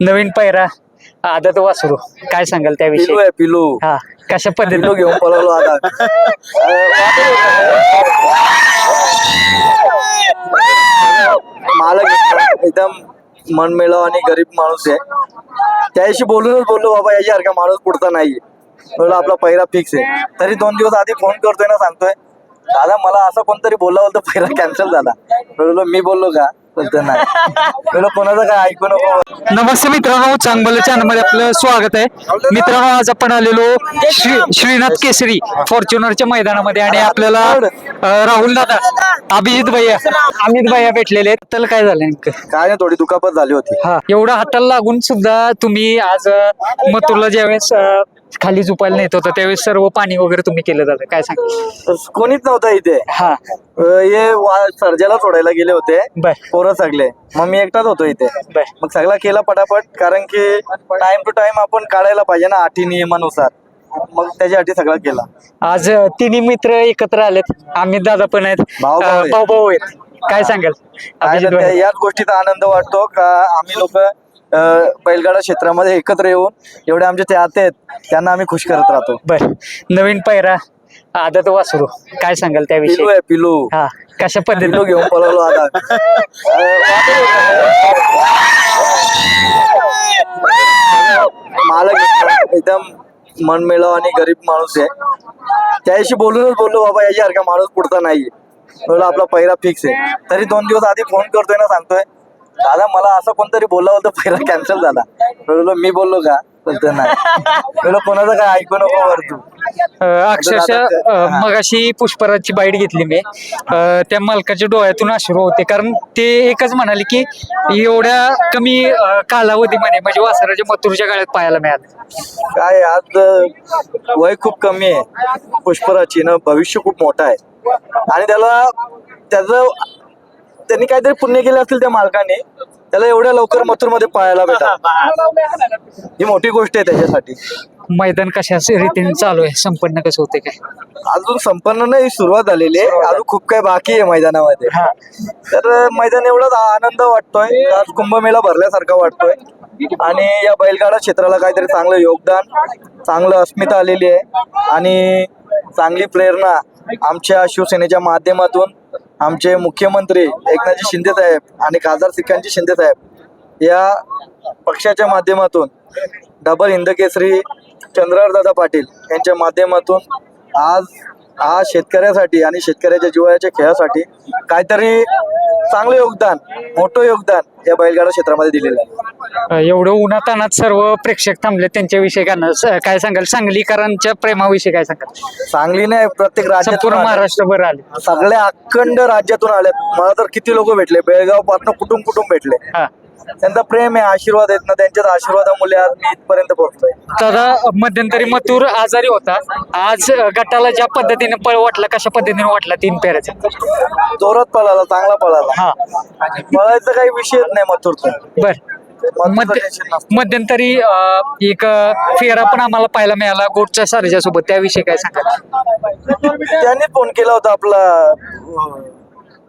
नवीन पैरा आदत वासरू. काय सांगाल पिलू त्याविषयी आहे पिलू. हा कशा पिलू पद्धतीने घेऊन पळवलो आता. मालक एकदम मनमिळाव आणि गरीब माणूस आहे. त्याच्याशी बोलूनच बोललो बाबा याच्यासारखा माणूस पुढचा नाहीये. बोललो आपला पहिला फिक्स आहे. तरी दोन दिवस आधी फोन करतोय ना सांगतोय दादा मला असं कोणतरी बोलला बोलतो पहिला कॅन्सल झाला. बोललो मी बोललो का? कोणाचं काय ऐकू नको. नमस्ते मित्रांनो चांगलं चॅनलमध्ये आपलं स्वागत आहे. मित्रांनो आज आपण आलेलो श्री श्रीनाथ केसरी फॉर्च्युनरच्या मैदानामध्ये आणि आपल्याला अं, राहुल दादा अभिजित भैया अमित भैया भेटलेले आहेत. त्याला काय झालं नेमकं? काय नाही थोडी दुखापत झाली होती. हा एवढा हाताला लागून सुद्धा तुम्ही आज अं, मथुरला ज्यावेळेस अं, खाली झुपायला नेत होता त्यावेळेस सर्व पाणी वगैरे तुम्ही केलं जातं. काय सांग कोणीच नव्हतं इथे. हा. अं, हे वा- सर्जाला सोडायला गेले होते. बर. पोरं सगळे. मग मी एकटाच होतो इथे. बर. मग सगळा केला पटापट कारण की टाइम टू टाइम आपण काढायला पाहिजे ना अटी नियमानुसार. मग त्याच्यासाठी सगळं केला. आज अं, तिन्ही मित्र एकत्र आलेत. अमित दादा पण आहेत. भाऊ-भाऊ आहेत. काय सांगाल? अभिजित त्या-. याच गोष्टीचा आनंद वाटतो का आम्ही लोक बैलगाडा क्षेत्रामध्ये एकत्र येऊन एवढे आमचे चाहते आहेत त्यांना आम्ही खुश करत राहतो. बर नवीन पैरा आदत वासरू काय सांगाल पिलू त्याविषयी आहे पिलू. हा कशा पिलू पद्धतीने घेऊन पळवलो आता. मालक एकदम मनमिळाव आणि गरीब माणूस आहे. त्याच्याशी बोलूनच बोललो बाबा याच्यासारखा माणूस पुढचा नाहीये. बोललो आपला पहिला फिक्स आहे. तरी दोन दिवस आधी फोन करतोय ना सांगतोय दादा मला असं कोणतरी बोलला होतं पहिला कॅन्सल झाला. बोललो मी बोललो का? बोलतो नाही. कोणाचं काय ऐकू नको वर तू. अक्षरशः अं, मगाशी पुष्पराजची बाईट घेतली मी. अं, त्या मालकाच्या डोळ्यातून अश्रू होते. कारण ते एकच म्हणाले की एवढ्या कमी अं, कालावधीमध्ये म्हणजे वासराच्या मथुरच्या काळात पाहायला मिळालं. काय आज अं, वय खूप कमी आहे. पुष्पराची ना भविष्य खूप मोठं आहे. आणि त्याला त्याचं त्यांनी काहीतरी पुण्य केले असतील त्या मालकाने त्याला एवढ्या लवकर मथुरमध्ये पाहायला भेटा ही मोठी गोष्ट आहे त्याच्यासाठी. मैदान कशा रीतीने चालू आहे? संपन्न कसं होते काय? अजून संपन्न नाही सुरुवात झालेली आहे. अजून खूप काही बाकी आहे मैदानामध्ये. तर मैदान एवढाच आनंद वाटतोय. आज कुंभमेळा भरल्यासारखा वाटतोय. आणि या बैलगाडा क्षेत्राला काहीतरी चांगलं योगदान चांगलं अस्मिता आलेली आहे. आणि चांगली प्रेरणा आमच्या शिवसेनेच्या माध्यमातून आमचे मुख्यमंत्री एकनाथजी शिंदे साहेब आणि खासदार सिक्कांजी शिंदे साहेब या पक्षाच्या माध्यमातून डबल हिंदकेसरी चंद्रदादा पाटील यांच्या माध्यमातून आज हा शेतकऱ्यासाठी आणि शेतकऱ्याच्या जीवाच्या खेळासाठी काहीतरी चांगलं योगदान मोठं योगदान या बैलगाडा क्षेत्रामध्ये दिलेलं आहे. एवढं उन्हातानात सर्व प्रेक्षक थांबले त्यांच्याविषयी काय ना- स- काय सांगाल? सांगलीकरांच्या प्रेमाविषयी काय सांगाल? सांगली नाही प्रत्येक राज्यातून आले. महाराष्ट्रभर आले. सगळ्या अखंड राज्यातून आल्यात मला तर किती लोक भेटले? बेळगावपासून कुटुंब कुटुंब भेटले. हा. त्यांचा प्रेम आहे आशीर्वाद आहेत ना त्यांच्याच आशीर्वादामुळे आज मी इथपर्यंत पोहोचतोय दादा मध्यंतरी मथुर आजारी होता. आज अं, गटाला ज्या पद्धतीने पळ वाटला कशा पद्धतीने वाटला तीन पेऱ्याचा जोरात पळाला चांगला पळाला. हा. पळायचा काही विषयच नाही मथुरचा. बर. मध्य मध्यंतरी अं, एक अं, फेरा पण आम्हाला पाहायला मिळाला गोटच्या सारच्या सोबत त्याविषयी काय सांगाल? त्यांनी फोन केला होता आपला अं,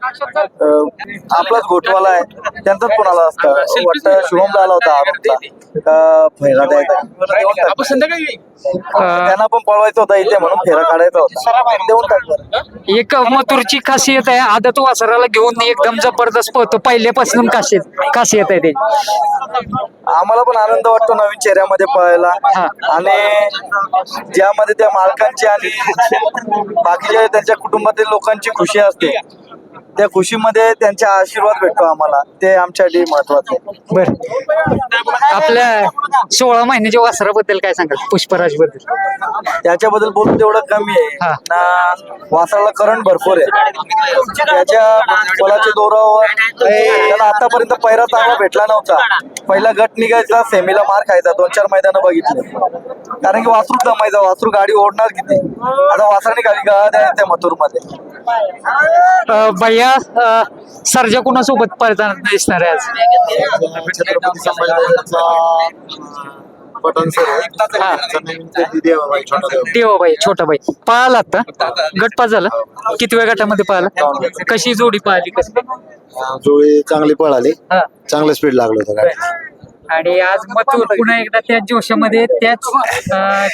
आपलाच घोटवाला आहे. त्यांचाच फोन आला असता वाटतं शुभमला आला होता आमचा. फेरा द्यायचा? त्यांना पण पळवायचं होता इथे म्हणून फेरा काढायचा होता. देऊन. एक मथुरची खासियत आहे. आदत वासराला घेऊन एकदम जबरदस्त पळतो. पहिल्यापासून खासियत खासियत आहे ते. आम्हाला पण आनंद वाटतो नवीन चेहऱ्यामध्ये पळायला. हा. आणि ज्यामध्ये त्या मालकांची आणि बाकीच्या त्यांच्या कुटुंबातील लोकांची खुशी असते. त्या खुशीमध्ये त्यांचा आशीर्वाद भेटतो आम्हाला. ते आमच्यासाठी महत्वाचं बर. आपल्या सोळा महिन्याच्या वासराबद्दल काय सांगाल? पुष्पराजबद्दल त्याच्याबद्दल बोलून तेवढं कमी. आहे. ना वासराला करंट भरपूर आहे. त्याच्या पोलाच्या दोरावर त्याला आतापर्यंत पहिला चांगला भेटला नव्हता. पहिला गट निघायचा सेमीला मार खायचा दोन चार मैदानं बघितले. कारण की वासरू जमायचा वासरू गाडी ओढणार किती? आता वासराने गाडी गाळा द्यायच्या मथुरमध्ये भैया सर्जा कुणासोबत पळताना दिसणार आहे आज? छत्रपती संभाजीराजांचा पठाण. हा. देव. देवाबाई छोटा बाई पळाला आता? गट पास झाला? किती वेळ गटामध्ये पळाला कशी जोडी पळाली कशी? जुळी चांगली पळाली. हा. चांगलं स्पीड लागलं होतं गाडी आणि आज मथुर पुन्हा एकदा त्याच जोशामध्ये त्याच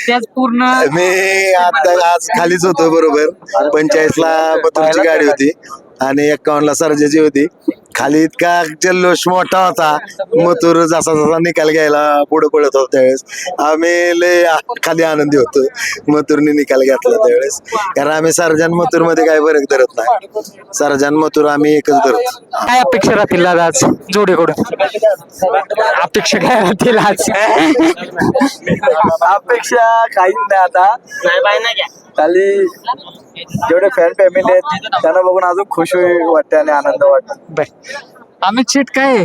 त्याच पूर्ण मी आता आज खालीच होतो बरोबर. पंचाळीस ला मथुरची गाडी होती. आणि एक्कावन्न ला सर्जाची होती. खाली इतका जल्लोष मोठा होता. मथुर जसा जसा निकाल घ्यायला पुढे पडत होता त्यावेळेस. आम्ही लय खाली आनंदी होतो. मथुरने निकाल घेतला त्यावेळेस. कारण आम्ही सर्जन मथुरमध्ये काही फरक धरत नाही. सर्जन मथुर आम्ही एकच धरतो. काय अपेक्षा राहतील दादा आज? जोडीकडून अपेक्षा काय राहतील आज? अपेक्षा काहीच नाही आता. खाली जेवढे फॅन फॅमिली आहेत त्यांना बघून अजून खुश वाटते आणि आनंद वाटतो. बर. अमित शेट काय?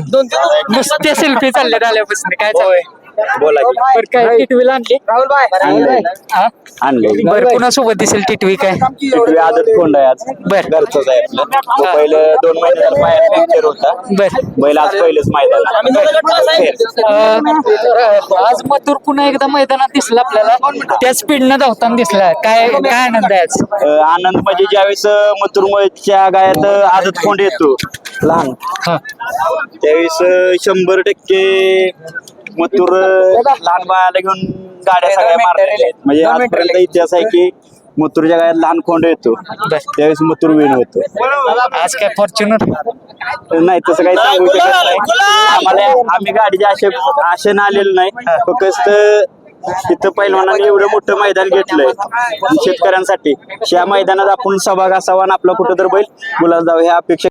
नुसते सेल्फी चालले आल्यापासून. काय चाललंय बोला की. बरं काय टिटवीला आणली? आणलंय. हा? बरं कुणासोबत दिसेल टिटवी काय? इकडे आदत कोंड आहे आज. बर. घरचंच आहे आपलं. तो पहिलं दोन महिने झालं पायात फ्रॅक्चर होता. बर. बैल आज पहिलेच मैदान अं, आज मथुर पुन्हा एकदा मैदानात दिसला आपल्याला. त्या स्पीडनं धावताना दिसला. काय काय आनंद आहे आज? अं, आनंद म्हणजे ज्यावेळेस मथुरमच्या गायात आदत कोंड येतो. लहान हा. त्यावेळेस अं, शंभर टक्के मथुर लहान बाळाला घेऊन गाड्या सगळ्या मारलेल्या आहेत. म्हणजे आजपर्यंत इतिहास आहे की मथुरच्या गायात लहान खोंड येतो. त्यावेळेस मथुर विन होतो. आज काय फॉर्च्युनर नाही तसं काही सांगू शकत नाही. आम्हाला आम्ही गाडीच्या आशे आशेनं आलेलो नाही. फक्त तिथं पैलवानाने एवढं मोठं मैदान घेतलंय. शेतकऱ्यांसाठी. या मैदानात आपण सहभाग असावा आणि आपला कुठं तर बैल मुलाला जावं ह्या अपेक्षा